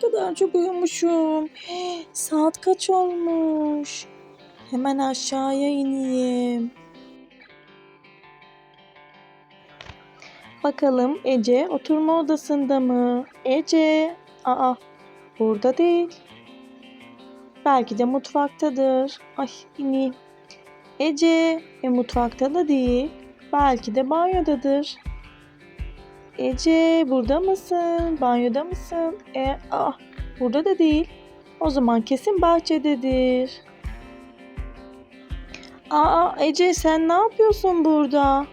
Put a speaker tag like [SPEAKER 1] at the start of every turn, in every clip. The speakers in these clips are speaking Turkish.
[SPEAKER 1] kadar çok uyumuşum. Saat kaç olmuş? Hemen aşağıya ineyim. Bakalım Ece oturma odasında mı? Ece, aa burada değil. Belki de mutfaktadır. Ay ineyim. Ece, e, mutfakta da değil. Belki de banyodadır. Ece burada mısın? Banyoda mısın? E, ah, burada da değil. O zaman kesin bahçededir. Aa Ece sen ne yapıyorsun burada?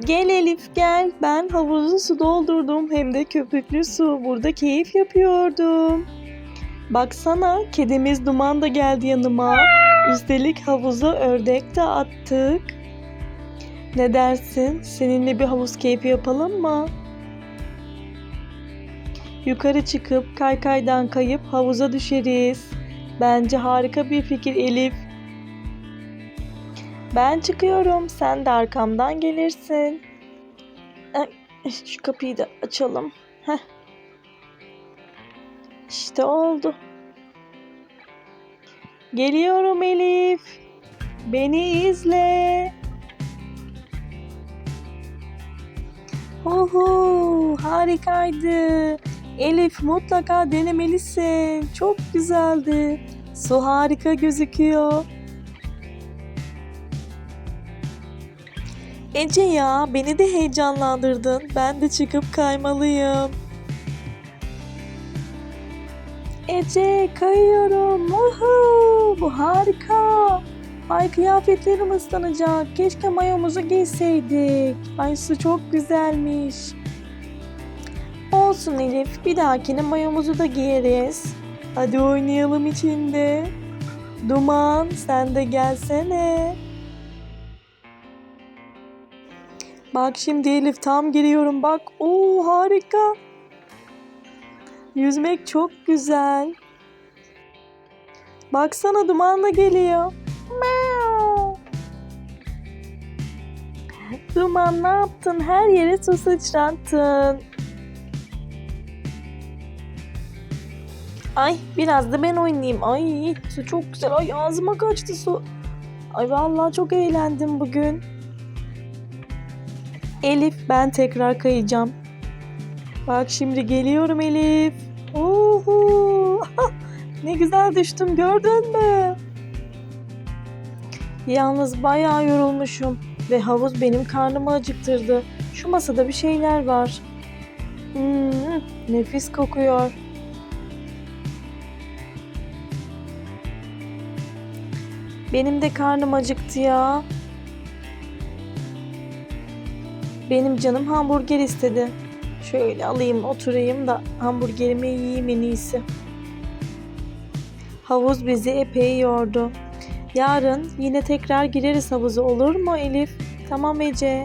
[SPEAKER 1] Gel Elif gel. Ben havuzu su doldurdum. Hem de köpüklü su. Burada keyif yapıyordum. Baksana kedimiz Duman da geldi yanıma. Üstelik havuza ördek de attık. Ne dersin? Seninle bir havuz keyfi yapalım mı? Yukarı çıkıp kaykaydan kayıp havuza düşeriz. Bence harika bir fikir Elif. Ben çıkıyorum, sen de arkamdan gelirsin. Şu kapıyı da açalım. Heh. İşte oldu. Geliyorum Elif. Beni izle. Oho, harikaydı. Elif mutlaka denemelisin. Çok güzeldi. Su harika gözüküyor. Ece ya, beni de heyecanlandırdın. Ben de çıkıp kaymalıyım. Ece, kayıyorum. Uhu, bu harika. Ay kıyafetlerim ıslanacak. Keşke mayomuzu giyseydik. Ay su çok güzelmiş. Olsun Elif. Bir dahakine mayomuzu da giyeriz. Hadi oynayalım içinde. Duman sen de gelsene. Bak şimdi Elif tam giriyorum bak. Oo harika. Yüzmek çok güzel. Baksana duman da geliyor. Duman ne yaptın? Her yere su sıçrattın. Ay biraz da ben oynayayım. Ay su çok güzel. Ay ağzıma kaçtı su. Ay vallahi çok eğlendim bugün. Elif ben tekrar kayacağım. Bak şimdi geliyorum Elif. Uhu. ne güzel düştüm gördün mü? Yalnız bayağı yorulmuşum ve havuz benim karnımı acıktırdı. Şu masada bir şeyler var. Hmm, nefis kokuyor. Benim de karnım acıktı ya. Benim canım hamburger istedi. Şöyle alayım oturayım da hamburgerimi yiyeyim en iyisi. Havuz bizi epey yordu. Yarın yine tekrar gireriz havuza olur mu Elif? Tamam Ece.